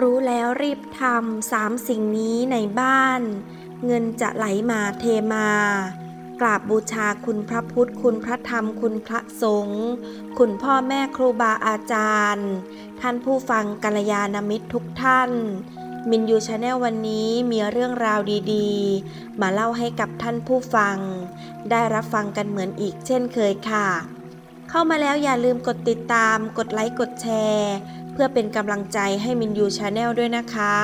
รู้แล้วรีบทำสามสิ่งนี้ในบ้าน เงินจะไหลมาเทมากราบบูชาคุณพระพุทธ คุณพระธรรม คุณพระสงฆ์คุณพ่อแม่ครูบาอาจารย์ ท่านผู้ฟังกัลยาณมิตรทุกท่าน มินยูชาแนลวันนี้มีเรื่องราวดีๆ มาเล่าให้กับท่านผู้ฟัง ได้รับฟังกันเหมือนอีกเช่นเคยค่ะ เข้ามาแล้วอย่าลืมกดติดตาม กดไลค์ กดแชร์ เพื่อเป็นกำลังใจให้มินยูชาแนลด้วยนะคะ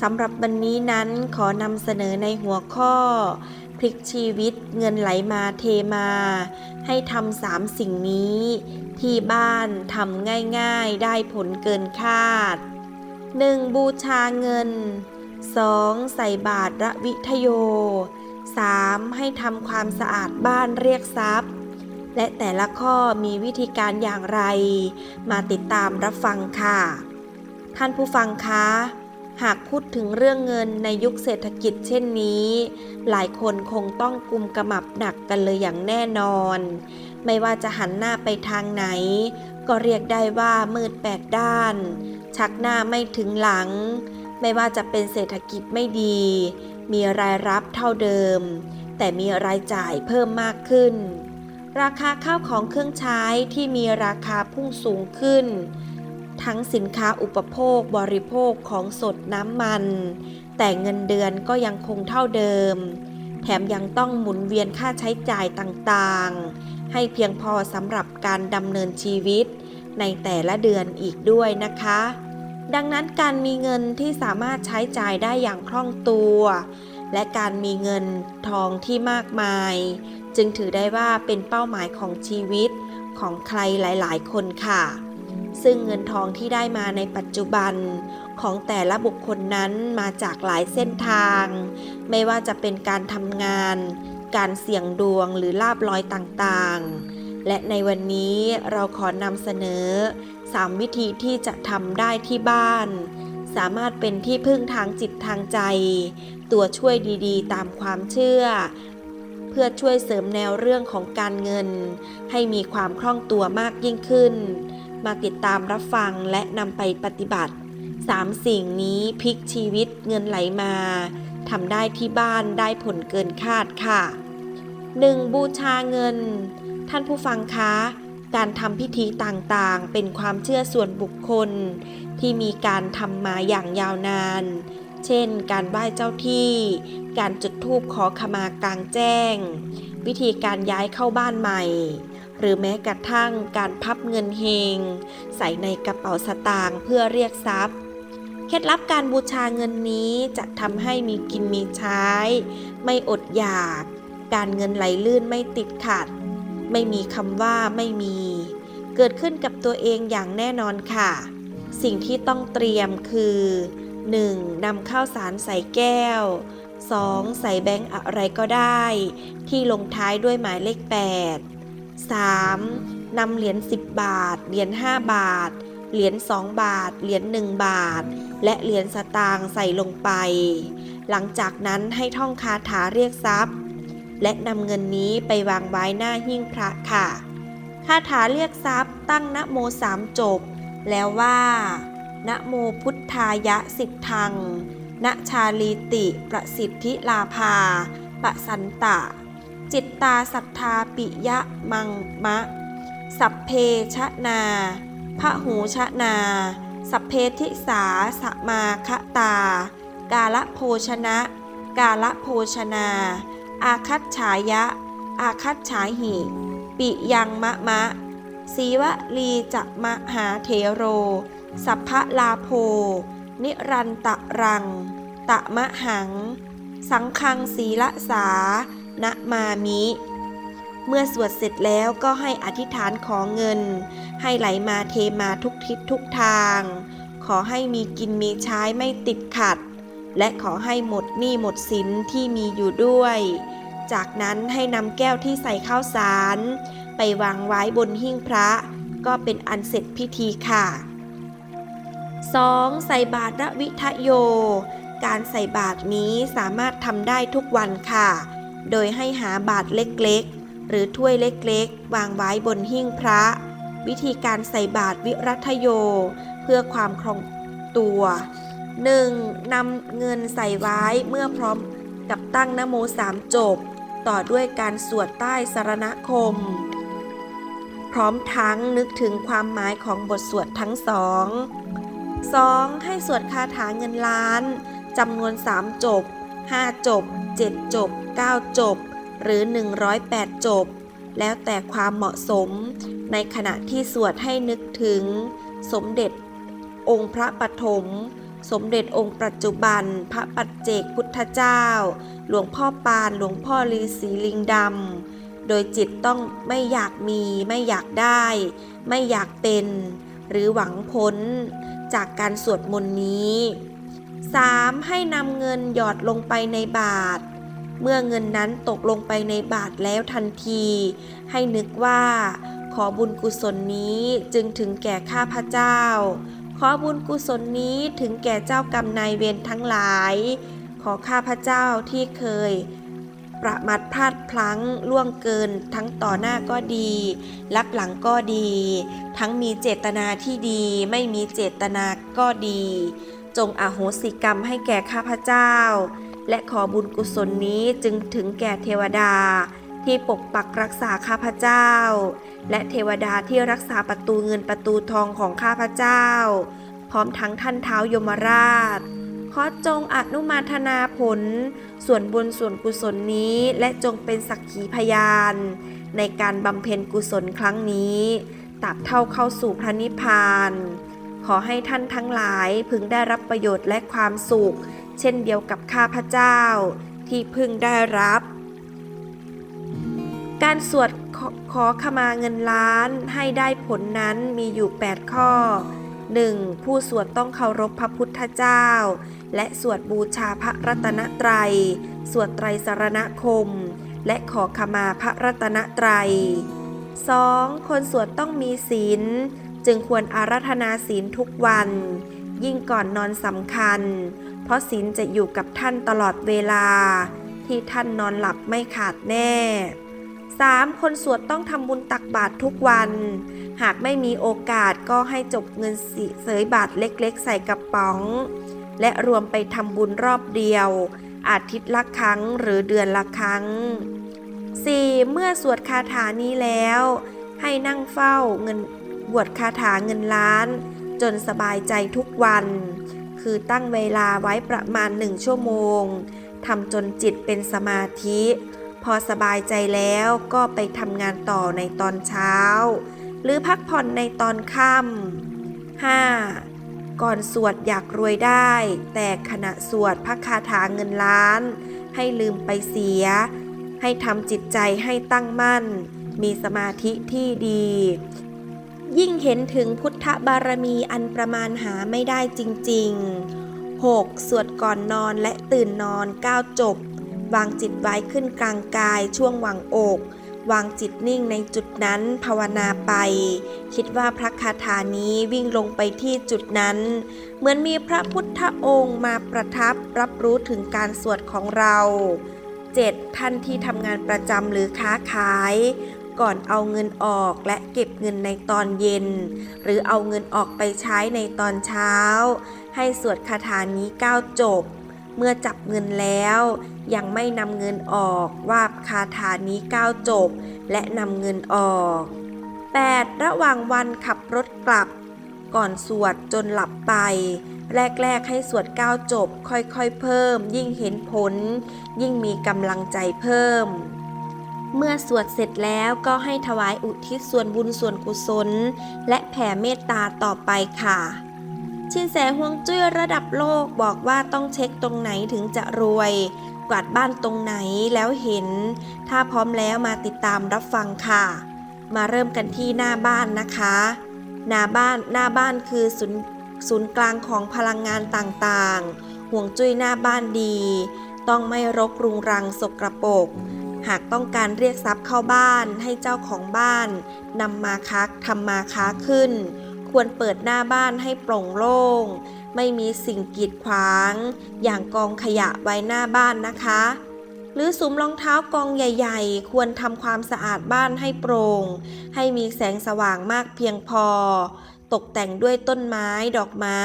สำหรับวันนี้นั้นขอนำเสนอในหัวข้อ พลิกชีวิตเงินไหลมาเทมา ให้ทำสามสิ่งนี้ ที่บ้านทำง่ายๆได้ผลเกินคาด 1. บูชาเงิน 2. ใส่บาตรระวิทโย 3. ให้ทำความสะอาดบ้านเรียกทรัพย์ และแต่ละข้อมีวิธีการอย่างไร มาติดตามรับฟังค่ะ ท่านผู้ฟังคะ หากพูดถึงเรื่องเงินในยุคเศรษฐกิจเช่นนี้ หลายคนคงต้องกุมกระหมับหนักกันเลยอย่างแน่นอน ไม่ว่าจะหันหน้าไปทางไหน ก็เรียกได้ว่ามืดแปดด้าน ชักหน้าไม่ถึงหลัง ไม่ว่าจะเป็นเศรษฐกิจไม่ดี มีรายรับเท่าเดิม แต่มีรายจ่ายเพิ่มมากขึ้น ราคาข้าวของเครื่องใช้ที่มีราคาพุ่งสูงขึ้น ทั้งสินค้าอุปโภคบริโภคของสดน้ำมัน แต่เงินเดือนก็ยังคงเท่าเดิม แถมยังต้องหมุนเวียนค่าใช้จ่ายต่างๆ ให้เพียงพอสำหรับการดำเนินชีวิตในแต่ละเดือนอีกด้วยนะคะ ดังนั้นการมีเงินที่สามารถใช้จ่ายได้อย่างคล่องตัว และการมีเงินทองที่มากมาย จึงถือได้ว่าเป็นเป้าหมายของชีวิตของใครหลาย ๆ คนค่ะ ซึ่งเงินทองที่ได้มาในปัจจุบันของแต่ละบุคคลนั้นมาจากหลายเส้นทาง ไม่ว่าจะเป็นการทำงาน การเสี่ยงดวงหรือลาบลอยต่างๆ และในวันนี้เราขอนำเสนอ 3 วิธีที่จะทำได้ที่บ้าน สามารถเป็นที่พึ่งทางจิตทางใจ ตัวช่วยดีๆ ตามความเชื่อ เพื่อช่วยเสริมแนวเรื่องของการเงิน ให้มีความคล่องตัวมากยิ่งขึ้น มาติดตามรับฟังและนำไปปฏิบัติ3สิ่งนี้พลิกชีวิตเงินไหลมาทำได้ที่บ้านได้ผลเกินคาดค่ะ 1. บูชาเงิน ท่านผู้ฟังคะการทำพิธีต่างๆ เป็นความเชื่อส่วนบุคคล ที่มีการทำมาอย่างยาวนาน เช่น การไหว้เจ้าที่ การจุดธูปขอขมากลางแจ้ง วิธีการย้ายเข้าบ้านใหม่ หรือแม้กระทั่งการพับเงินเฮง ใส่ในกระเป๋าสตางค์เพื่อเรียกทรัพย์ เคล็ดลับการบูชาเงินนี้จะทำให้มีกินมีใช้ ไม่อดอยาก การเงินไหลลื่นไม่ติดขัด ไม่มีคำว่าไม่มี เกิดขึ้นกับตัวเองอย่างแน่นอนค่ะ สิ่งที่ต้องเตรียมคือ 1. นำข้าวสารใส่แก้ว 2. ใส่แบงค์อะไรก็ได้ ที่ลงท้ายด้วยหมายเลข 8 3. นำเหรียญ10 บาท เหรียญ5บาท เหรียญ2บาท เหรียญ1บาท และเหรียญสตางค์ใส่ลงไป หลังจากนั้นให้ท่องคาถาเรียกทรัพย์ และนำเงินนี้ไปวางไว้หน้าหิ้งพระค่ะคาถาเรียกทรัพย์ตั้งนโมสามจบ แล้วว่า นะโมพุทธายะสิทธังนะชาลีติประสิทธิลาภาปะสันตะ จิตตาศรัทธาปิยะมังมะ สัพเพชะนาพระหูชะนา สัพเพทิสาสมาคะตา กาละโภชนะ กาละโภชนา อาคัตฉายะ อาคัตฉาหิ ปิยังมะมะ สีวลีจะมหาเทโร สัพพลาโภ นิรันตะรัง ตะมะหัง สังคังศีละสานะมามิ เมื่อสวดเสร็จแล้วก็ให้อธิษฐานขอเงิน ให้ไหลมาเทมาทุกทิศทุกทาง ขอให้มีกินมีใช้ไม่ติดขัด และขอให้หมดหนี้หมดสินที่มีอยู่ด้วย จากนั้นให้นำแก้วที่ใส่ข้าวสาร ไปวางไว้บนหิ้งพระ ก็เป็นอันเสร็จพิธีค่ะ 2. ใส่บาตรวิทโย การใส่บาตรนี้สามารถทำได้ทุกวันค่ะ โดยให้หาบาตรเล็กๆ หรือถ้วยเล็กๆ วางไว้บนหิ้งพระ วิธีการใส่บาตรวิรัตโย เพื่อความคล่องตัว 1. นำเงินใส่ไว้เมื่อพร้อมกับตั้งนโมสามจบ ต่อด้วยการสวดใต้สารณคม พร้อมทั้งนึกถึงความหมายของบทสวดทั้งสอง 2. ให้สวดคาถาเงินล้านจำนวน 3 จบ 5 จบ 7 จบ 9 จบ หรือ 108 จบ แล้วแต่ความเหมาะสม ในขณะที่สวดให้นึกถึง สมเด็จ องค์พระปฐมสมเด็จองค์ปัจจุบัน พระปัจเจกพุทธเจ้า หลวงพ่อปาน หลวงพ่อฤาษีลิงดำ โดยจิตต้องไม่อยากมี ไม่อยากได้ ไม่อยากเป็น หรือหวังพ้น จากการสวดมนต์นี้ 3. ให้นำเงินหยอดลงไปในบาท เมื่อเงินนั้นตกลงไปในบาทแล้วทันที ให้นึกว่า ขอบุญกุศลนี้จึงถึงแก่ข้าพเจ้า ขอบุญกุศลนี้ถึงแก่เจ้ากรรมนายเวรทั้งหลาย ขอข้าพเจ้าที่เคย ประมาทพลาดพลั้งล่วงเกิน ทั้งต่อหน้าก็ดีรับหลังก็ดี ทั้งมีเจตนาที่ดี ไม่มีเจตนาก็ดี จงอโหสิกรรมให้แก่ข้าพเจ้า และขอบุญกุศลนี้จึงถึงแก่เทวดาที่ปกปักรักษาข้าพเจ้า และเทวดาที่รักษาประตูเงินประตูทองของข้าพเจ้า พร้อมทั้งท่านเท้ายมราช ขอจงอนุมาทนาผล ส่วนบุญส่วนกุศลนี้และจงเป็นสักขีพยาน ในการบำเพ็ญกุศลครั้งนี้ตราบเท่าเข้าสู่พระนิพพาน ขอให้ท่านทั้งหลายพึงได้รับประโยชน์และความสุข เช่นเดียวกับข้าพเจ้า ที่พึงได้รับ การสวดขอขอขมาเงินล้านให้ได้ผลนั้นมีอยู่ 8 ข้อ 1. ผู้สวดต้องเคารพพระพุทธเจ้า และสวดบูชาพระรัตนตรัย สวดไตรสรณคม และขอขมาพระรัตนตรัย 2. คนสวดต้องมีศีล จึงควรอาราธนาศีลทุกวัน ยิ่งก่อนนอนสำคัญ เพราะศีลจะอยู่กับท่านตลอดเวลา ที่ท่านนอนหลับไม่ขาดแน่ 3. คนสวดต้องทำบุญตักบาตรทุกวัน หากไม่มีโอกาสก็ให้จบเงินเสยบาทเล็กๆ ใส่กระป๋อง และรวมไปทำบุญรอบเดียว อาทิตย์ละครั้งหรือเดือนละครั้ง 4. เมื่อสวดคาถานี้แล้ว ให้นั่งเฝ้าเงินบวชคาถาเงินล้าน จนสบายใจทุกวัน คือตั้งเวลาไว้ประมาณหนึ่งชั่วโมงทำจนจิตเป็นสมาธิ พอสบายใจแล้วก็ไปทำงานต่อในตอนเช้า หรือพักผ่อนในตอนค่ำ 5. ก่อนสวดอยากรวยได้ แต่ขณะสวดพระคาถาเงินล้าน ให้ลืมไปเสีย ให้ทำจิตใจให้ตั้งมั่น มีสมาธิที่ดี ยิ่งเห็นถึงพุทธบารมีอันประมาณหาไม่ได้จริง ๆ 6. สวดก่อนนอนและตื่นนอน 9 จบ วางจิตไว้ขึ้นกลางกายช่วงหวางอก วางจิตนิ่งในจุดนั้นภาวนาไป คิดว่าพระคาถานี้วิ่งลงไปที่จุดนั้น เหมือนมีพระพุทธองค์มาประทับรับรู้ถึงการสวดของเรา 7. ท่านที่ทำงานประจำหรือค้าขาย ก่อนเอาเงินออกและเก็บเงินในตอนเย็น หรือเอาเงินออกไปใช้ในตอนเช้า ให้สวดคาถานี้9จบ เมื่อจับเงินแล้ว ยังไม่นำเงินออกว่าคาถานี้9จบ และนำเงินออก 8. ระหว่างวันขับรถกลับ ก่อนสวดจนหลับไป แรก ๆ ให้สวด9จบ ค่อยๆเพิ่ม ยิ่งเห็นผล ยิ่งมีกำลังใจเพิ่มเมื่อสวดเสร็จแล้วก็ให้ถวายอุทิศส่วนบุญส่วนกุศล และแผ่เมตตาต่อไปค่ะ ชินแสฮวงจุ้ยระดับโลกบอกว่าต้องเช็คตรงไหนถึงจะรวย กวาดบ้านตรงไหนแล้วเห็น ถ้าพร้อมแล้วมาติดตามรับฟังค่ะ มาเริ่มกันที่หน้าบ้านนะคะ หน้าบ้านหน้าบ้านคือศูนย์ศูนย์กลางของพลังงานต่างๆ ห่วงจุ้ยหน้าบ้านดี ต้องไม่รกรุงรังสกรปรกหากต้องการเรียกทรัพย์เข้าบ้านให้เจ้าของบ้านนำมาค้าทำมาค้าขึ้น ควรเปิดหน้าบ้านให้โปร่งโล่ง ไม่มีสิ่งกีดขวาง อย่างกองขยะไว้หน้าบ้านนะคะ หรือสุมรองเท้ากองใหญ่ ๆ ควรทำความสะอาดบ้านให้โปร่ง ให้มีแสงสว่างมากเพียงพอ ตกแต่งด้วยต้นไม้ดอกไม้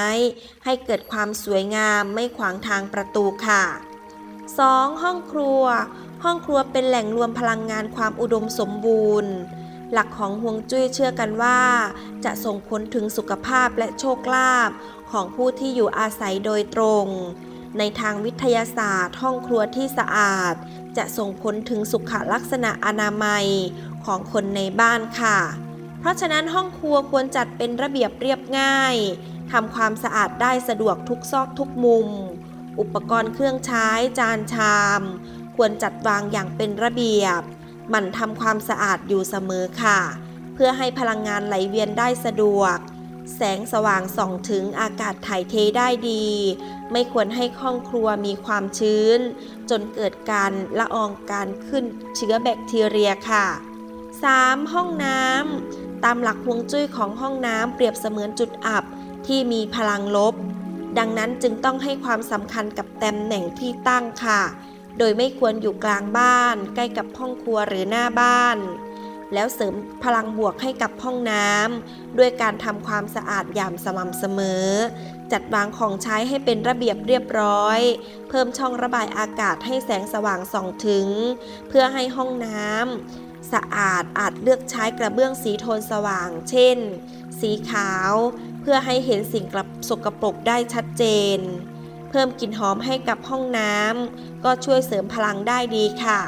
ให้เกิดความสวยงามไม่ขวางทางประตูค่ะ 2. ห้องครัว ห้องครัวเป็นแหล่งรวมพลังงานความอุดมสมบูรณ์ หลักของฮวงจุ้ยเชื่อกันว่า จะส่งผลถึงสุขภาพและโชคลาภของผู้ที่อยู่อาศัยโดยตรง ในทางวิทยาศาสตร์ห้องครัวที่สะอาด จะส่งผลถึงสุขลักษณะอนามัยของคนในบ้านค่ะ เพราะฉะนั้นห้องครัวควรจัดเป็นระเบียบเรียบง่ายทำความสะอาดได้สะดวกทุกซอกทุกมุม อุปกรณ์เครื่องใช้จานชาม ควรจัดวางอย่างเป็นระเบียบ หมั่นทำความสะอาดอยู่เสมอค่ะ เพื่อให้พลังงานไหลเวียนได้สะดวก แสงสว่างส่องถึงอากาศถ่ายเทได้ดี ไม่ควรให้ห้องครัวมีความชื้น จนเกิดการละอองการขึ้นเชื้อแบคทีเรียค่ะ 3. ห้องน้ำตามหลักฮวงจุ้ยของห้องน้ำเปรียบเสมือนจุดอับที่มีพลังลบ ดังนั้นจึงต้องให้ความสำคัญกับตำแหน่งที่ตั้งค่ะ โดยไม่ควรอยู่กลางบ้าน ใกล้กับห้องครัวหรือหน้าบ้าน แล้วเสริมพลังบวกให้กับห้องน้ำด้วยการทำความสะอาดอย่างสม่ำเสมอ จัดวางของใช้ให้เป็นระเบียบเรียบร้อย เพิ่มช่องระบายอากาศให้แสงสว่างส่องถึง เพื่อให้ห้องน้ำสะอาดอาจเลือกใช้กระเบื้องสีโทนสว่าง เช่น สีขาว เพื่อให้เห็นสิ่งกระสกปรกได้ชัดเจน เพิ่มกลิ่นหอมให้กับห้องน้ำก็ช่วยเสริมพลังได้ดีค่ะ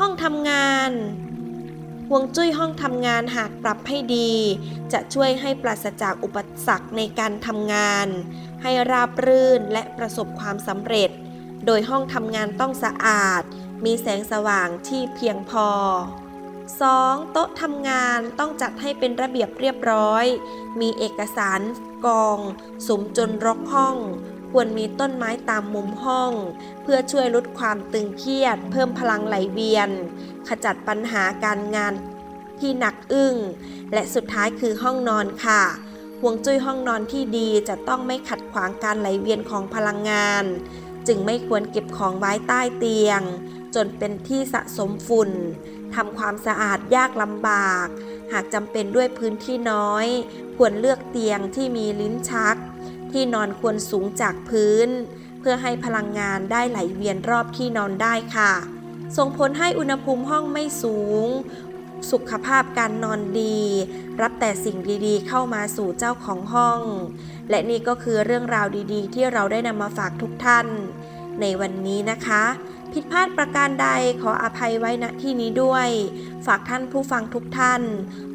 ห้องทำงานห่วงจุ้ยห้องทำงานหากปรับให้ดี จะช่วยให้ปราศจากอุปสรรคในการทำงาน ให้ราบรื่นและประสบความสำเร็จ โดยห้องทำงานต้องสะอาด มีแสงสว่างที่เพียงพอ 2. โต๊ะทำงานต้องจัดให้เป็นระเบียบเรียบร้อย มีเอกสารกองสมจนรกห้อง ควรมีต้นไม้ตามมุมห้อง เพื่อช่วยลดความตึงเครียด เพิ่มพลังไหลเวียน ขจัดปัญหาการงานที่หนักอึ้ง และสุดท้ายคือห้องนอนค่ะห่วงจุ้ยห้องนอนที่ดีจะต้องไม่ขัดขวางการไหลเวียนของพลังงาน จึงไม่ควรเก็บของไว้ใต้เตียง จนเป็นที่สะสมฝุ่นทำความสะอาดยากลำบาก หากจำเป็นด้วยพื้นที่น้อย ควรเลือกเตียงที่มีลิ้นชัก ที่นอนควรสูงจากพื้น เพื่อให้พลังงานได้ไหลเวียนรอบที่นอนได้ค่ะ ส่งผลให้อุณหภูมิห้องไม่สูง สุขภาพการนอนดี รับแต่สิ่งดีๆ เข้ามาสู่เจ้าของห้อง และนี่ก็คือเรื่องราวดีๆ ที่เราได้นำมาฝากทุกท่าน ในวันนี้นะคะผิดพลาดประการใดขออภัยไว้ณที่นี้ด้วย ฝากท่านผู้ฟังทุกท่าน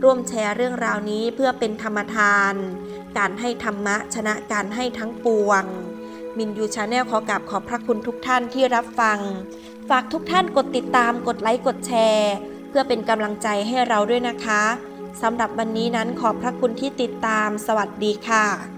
ร่วมแชร์เรื่องราวนี้เพื่อเป็นธรรมทาน การให้ธรรมะชนะการให้ทั้งปวง มินยูชาแนลขอกราบขอบพระคุณทุกท่านที่รับฟัง ฝากทุกท่านกดติดตามกดไลค์กดแชร์ เพื่อเป็นกำลังใจให้เราด้วยนะคะสำหรับวันนี้นั้นขอบพระคุณที่ติดตาม สวัสดีค่ะ